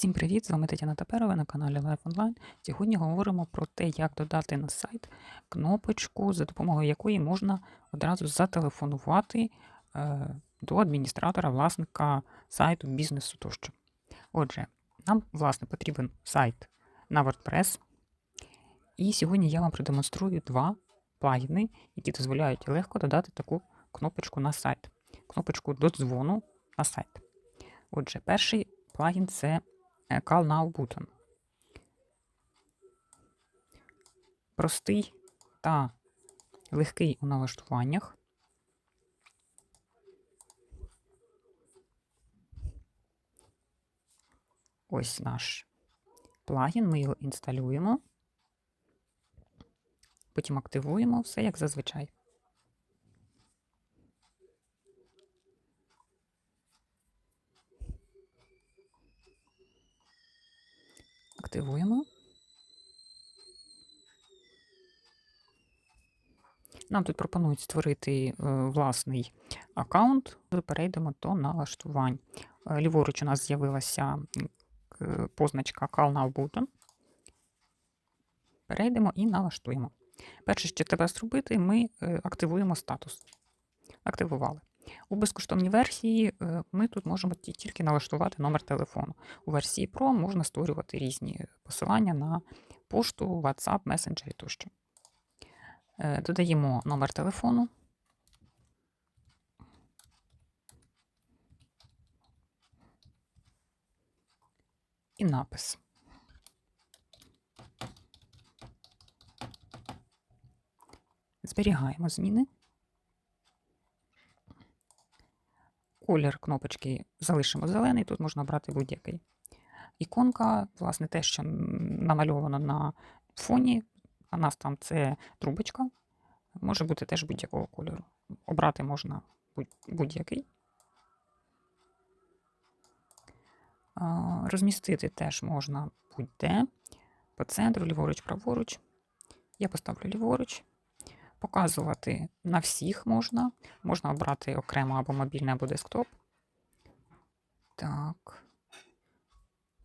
Всім привіт! З вами Тетяна Таперова на каналі Life Online. Сьогодні говоримо про те, як додати на сайт кнопочку, за допомогою якої можна одразу зателефонувати е, до адміністратора, власника сайту, бізнесу тощо. Отже, нам, власне, потрібен сайт на WordPress. І сьогодні я вам продемонструю два плагіни, які дозволяють легко додати таку кнопочку на сайт. Кнопочку до дзвону на сайт. Отже, перший плагін це Call Now Button. Простий та легкий у налаштуваннях. Ось наш плагін, ми його інсталюємо, потім активуємо все як зазвичай. Активуємо. Нам тут пропонують створити е, власний аккаунт. Перейдемо до налаштувань. Е, Ліворуч у нас з'явилася позначка Call Now Button. Перейдемо і налаштуємо. Перше, що треба зробити, ми е, активуємо статус. Активували. У безкоштовній версії е, ми тут можемо тільки налаштувати номер телефону. У версії Pro можна створювати різні посилання на пошту, WhatsApp, месенджері тощо. Е, Додаємо номер телефону. І напис. Зберігаємо зміни. Колір кнопочки залишимо зелений, тут можна обрати будь-який. Іконка, власне, те, що намальовано на фоні, а нас там це трубочка, може бути теж будь-якого кольору. Обрати можна будь- будь-який. Розмістити теж можна будь-де. По центру, ліворуч, праворуч. Я поставлю ліворуч. Показувати на всіх можна. Можна обрати окремо або мобільний, або десктоп. Так.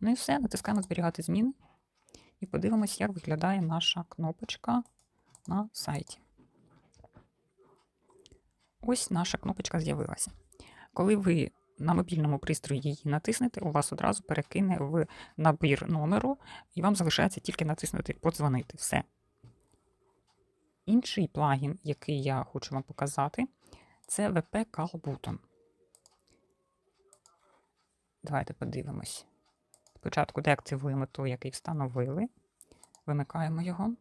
Ну і все. Натискаємо зберігати зміни. І подивимось, як виглядає наша кнопочка на сайті. Ось наша кнопочка з'явилася. Коли ви на мобільному пристрої її натиснете, у вас одразу перекине в набір номеру, і вам залишається тільки натиснути подзвонити. Все. Інший плагін, який я хочу вам показати, це VP Call Button. Давайте подивимось. Спочатку деактивуємо той, який встановили. Вимикаємо його.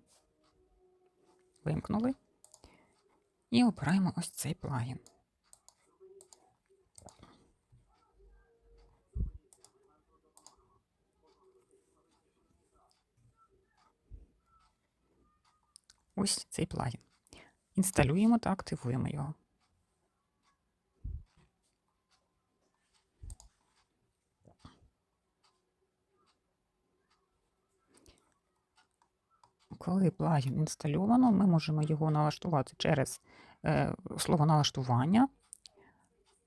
Вимкнули. І обираємо ось цей плагін. Ось цей плагін. Інсталюємо та активуємо його. Коли плагін інстальовано, ми можемо його налаштувати через е, слово налаштування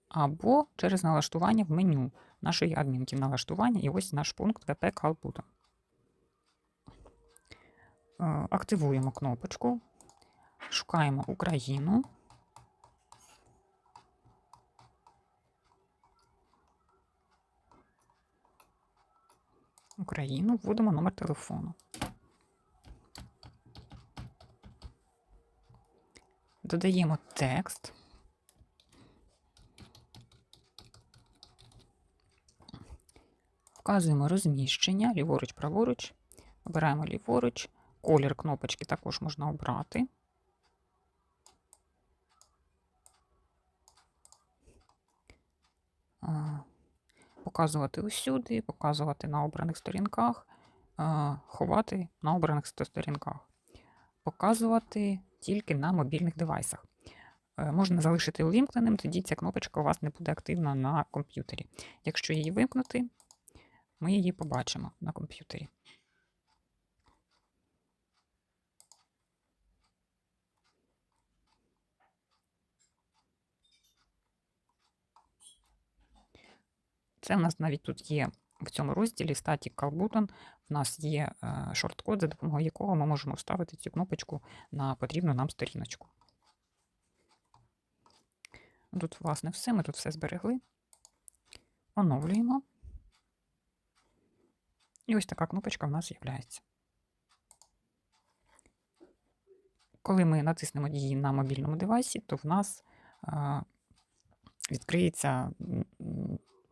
або через налаштування в меню нашої адмінки налаштування. І ось наш пункт VP Call Button. Е, Активуємо кнопочку, шукаємо Україну. Україну, вводимо номер телефону. Додаємо текст. Вказуємо розміщення ліворуч, праворуч. Обираємо ліворуч. Колір кнопочки також можна обрати. Показувати усюди, показувати на обраних сторінках, ховати на обраних сторінках, показувати тільки на мобільних девайсах. Е, Можна залишити увімкненим, тоді ця кнопочка у вас не буде активна на комп'ютері. Якщо її вимкнути, ми її побачимо на комп'ютері. Це в нас навіть тут є в цьому розділі Static Call Button в нас є е, шорткод, за допомогою якого ми можемо вставити цю кнопочку на потрібну нам сторіночку. Тут, власне, все. Ми тут все зберегли. Оновлюємо. І ось така кнопочка в нас з'являється. Коли ми натиснемо її на мобільному девайсі, то в нас а, відкриється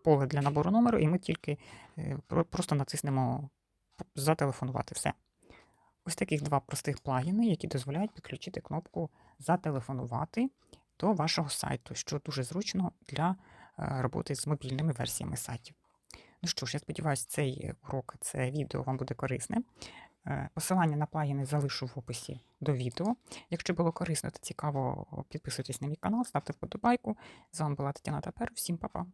поле для набору номеру, і ми тільки е, просто натиснемо зателефонувати. Все. Ось таких два простих плагіни, які дозволяють підключити кнопку Зателефонувати до вашого сайту, що дуже зручно для е, роботи з мобільними версіями сайтів. Ну що ж, я сподіваюся, цей урок, це відео вам буде корисне. Е, Посилання на плагіни залишу в описі до відео. Якщо було корисно та цікаво, підписуйтесь на мій канал, ставте вподобайку. З вами була Тетяна Тапер. Всім па-па!